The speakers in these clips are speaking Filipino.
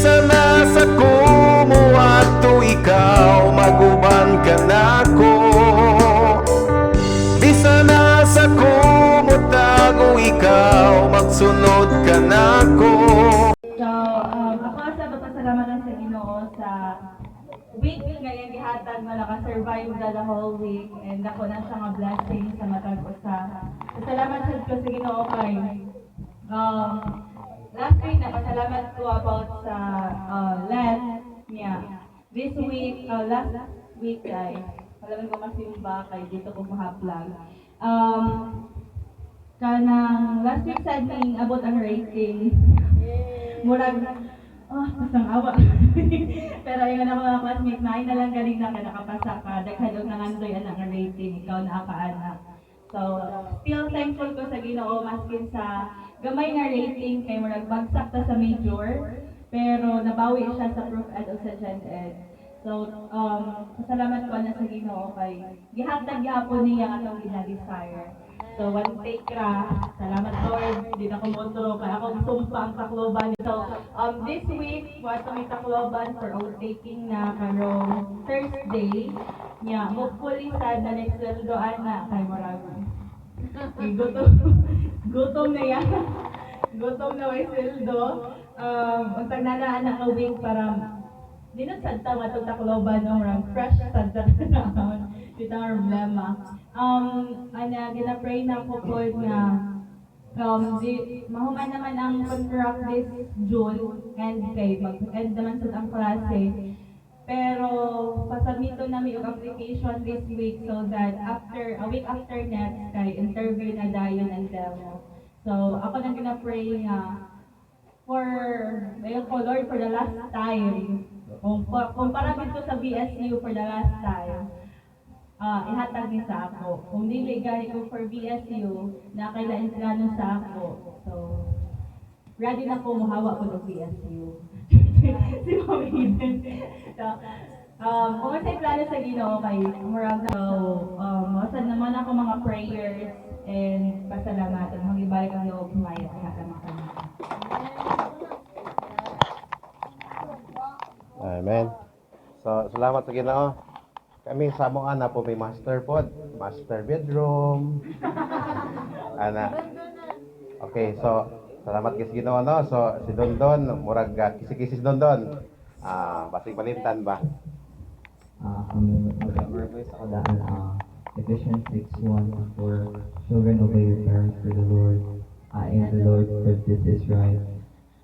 Bisa na sa kumo ato ikaw maguban ka nako Bisa na sa kumo tago ikaw magsunod ka nako So, um, ako sa sa Ginoo sa week ngayon gihatag nga naka-survive na the whole week and ako na sa mga blessing sa matag usa. Salamat sa ko sa Ginoo kay napasalamat ko about sa uh, Lent niya. This week, uh, last week ay alam ko masimba kay dito ko mahaplag. Um, kanang last week sa ning abot ang rating murag oh, pasang awa. Pero yung na mga classmates, maay na lang galing na ka nakapasa ka. Daghan og nangandoy anak nga rating, ikaw na ka anak. So, still thankful ko sa Ginoo maskin sa gamay nga rating kay murag bagsak ta sa major, pero nabawi siya sa proof ed o sa gen ed. So, um, salamat ko na sa Ginoo kay gihatag gyapon niya atong gina-desire. So, one take ra. Salamat Lord. Hindi na kumotro. Kaya ako sumpa ang takloban. So, um, this week, what may takloban for outtaking na karong Thursday. Yeah, hopefully sa the next sweldoan na kay Morago. Gutom. gutom na yan. gutom na may sweldo. Um, ang tagnanaan na week para di na sadta matong takloban no, rang fresh sadta na Dito ang problema. Um, ana, gina-pray na ko po nga um, di, mahuman naman ang contract this June and kay mag-end naman sa ang klase. Pero pasabito namin yung application this week so that after, a week after next, kay interview na dayon ang demo. So, ako nang gina-pray nga for, ayun ko Lord, for the last time, kung, kung para dito sa BSU for the last time, ah ihatag ni sa ako. Kung dili gani ko for BSU, na kailangan plano sa ako. So, ready na ko muhawa ko ng BSU. Si Mami Eden. So, um, kung may plano sa Ginoo kay Murag na, so, um, masad naman ako mga prayers and pasalamatan. Hanggang ibalik ang loob kumayo kay Hakama Amen. So, salamat sa Ginoo. Kami sa among ana po may master pod, master bedroom. ana. Okay, so salamat kay Ginoo no. So si Dondon, murag ah, kisi-kisi si Dondon. Ah, basig balintan ba? uh, ang mag-reverse ako daan uh, Ephesians 6.1 for children obey your parents for the Lord uh, in the Lord for this is right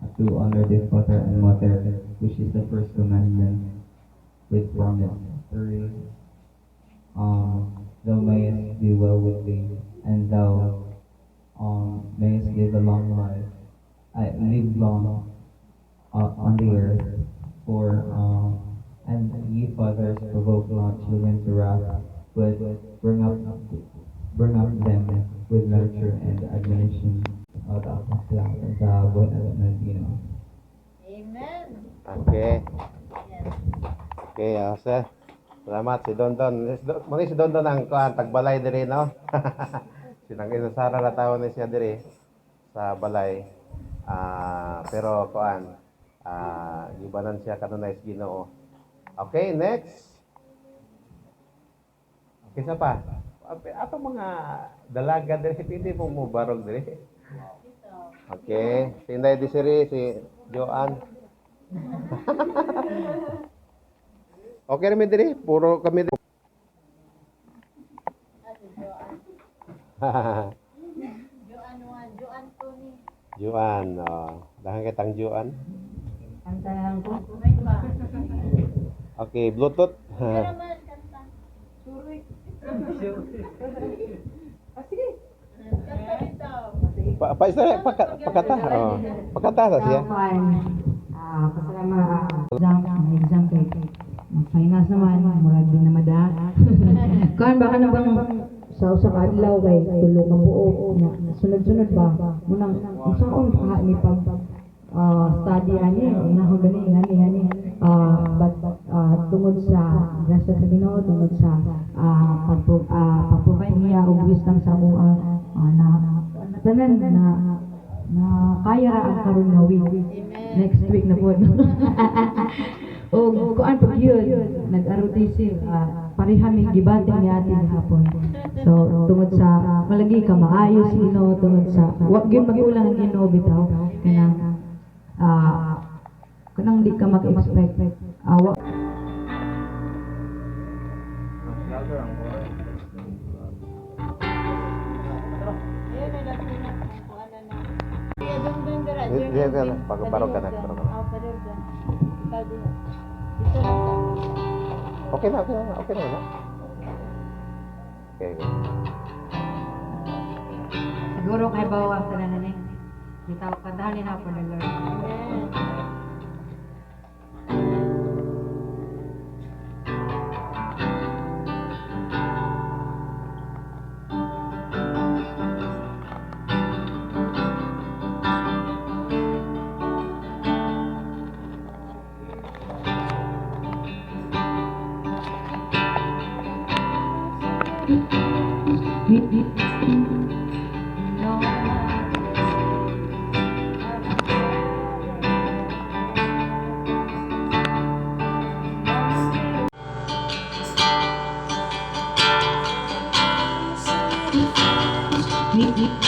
uh, to honor the father and mother which is the first commandment with promise three um, thou mayest do well with thee and thou um, mayest live a long life I live long uh, on the earth for um, and ye fathers provoke not children to wrath, but bring up bring up them with nurture and admonition of the sa buwan na Ginoo. Okay. Okay, uh, sir. Salamat si Dondon. Si Don- Muna si Dondon ang kuan tagbalay diri no. Sinang isa sara na tawo ni siya diri sa balay. Ah, pero kuan ah gibanan siya kanunay sa Ginoo. Okay, next. Okay, sa pa. Ato mga dalaga diri pwede mo mo barog diri. Okay, si Inday Desiree, si Joanne. Okay kami diri, puro kami diri. Juan, oh. Dahan kitang Juan. Ang tanang ko. Okay, Bluetooth. pa, pa, isa, paka, pakata. Oh. Pakata sa siya. Kapan, ah, pasalamat, exam, may exam kay finance naman, murag din na mada. Kan baka na bang sa usa ka adlaw kay tulo ka buo. Na sunod-sunod ba? Munang usaon pa ni pag ah, study ani ko gani ngani ngani ah but ah, tungod sa grasya sa Ginoo tungod sa ah pagpo ah pagprovide niya og wisdom sa mo ah, na tanan na na kaya ra ang karon nga week. Next week na po. o kuan po yun, nag-ROTC, uh, pareha may gibating ni ating hapon. So, tungod sa malagi ka maayos ino, tungod sa, wag yun magulang ang ino bitaw, kanang, ah, kanang di ka mag-expect. Ah, wa- Di- di- di- pag- parang ka na, parang ka na. Okay. Siguro kay bawang sa nanan eh. Kita ko kantahan ni na po ng Lord. Mm-hmm.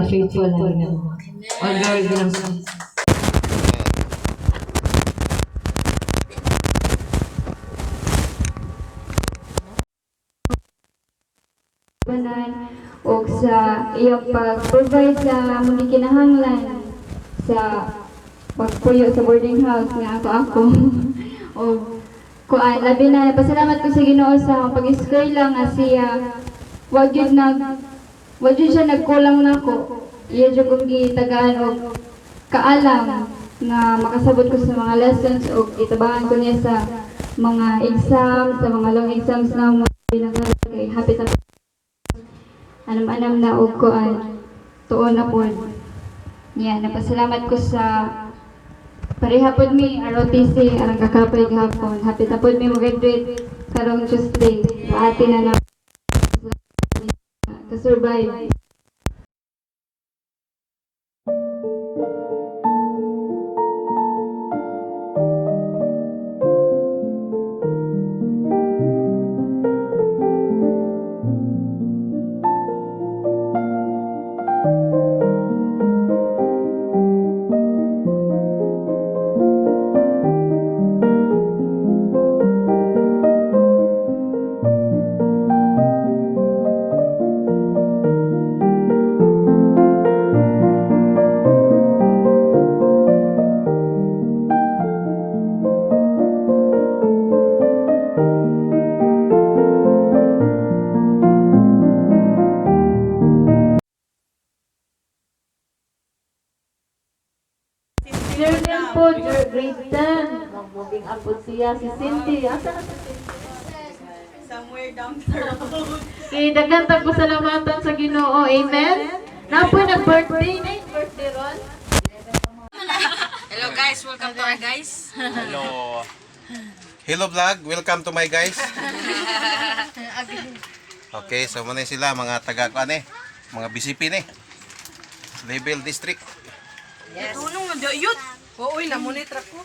Nga faithful na belongs to you. banan o sa iyang pag-provide sa mga kinahanglan sa pagpuyo sa boarding house nga ako ako. O kuan labi na napasalamat ko sa Ginoo sa pag-eskwela nga siya. Wag yun nag wag yun siya nagkulang nako iya jud kong gitagaan og kaalam nga makasabot ko sa mga lessons o itabangan ko niya sa mga exams sa mga long exams na mo pinangalaga kay happy sa anam-anam na og kuan tuon na pod. Yan, napasalamat ko sa pareha pod mi ROTC arang kakapay gahapon. Happy ta pod mi mo graduate karong Tuesday. Atin na na ka-survive. your grade 10. Mag-moving up po siya. Si Cindy. Asa na si Cindy? Somewhere down the road. Okay, daghan tag salamatan sa Ginoo. Amen. Napoy nag-birthday na yung birthday ron. Hello guys, welcome to our guys. Hello. Hello vlog, welcome to my guys. Okay, so muna sila mga taga kuan eh, mga BCP ni. Label district. Tunong mo dyan, yun. Oo, na monitor ko.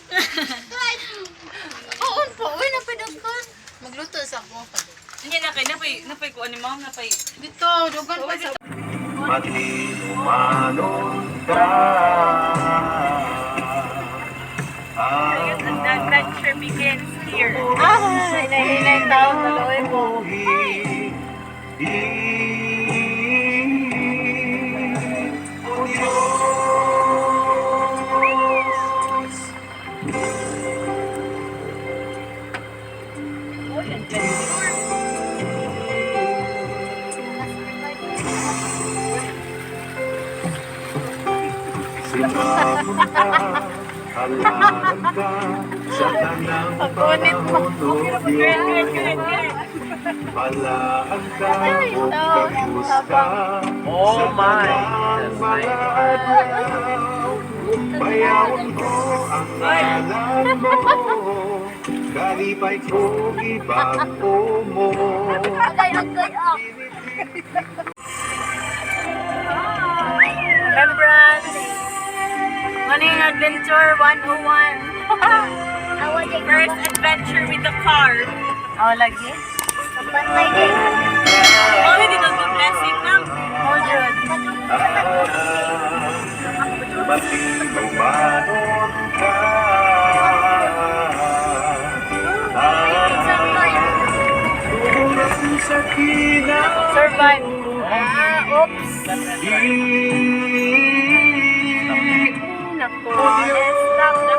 Oo po, uy, napidag ko. Magluto sa ako. Hindi na kayo, napay, napay ko ani ma'am, napay. Dito, dugan pa dito. Matinumanon ka And the adventure begins here. Ah, hinay-hinay tao, Sinapunta Halaran ka Sa tanang panahon Malaan ka o kayus ka Sa tanang mga araw Bayawan ko ang ngalan mo Kalipay ko ibang mo Rembrandts. Maning Adventure 101. First adventure with the car. Oh, lagi? Oh, hindi na blessing na. Oh, Jud. Matinumanon ka Tulad sa kinang Survive. Ah, oops. Di Nako, stop the car.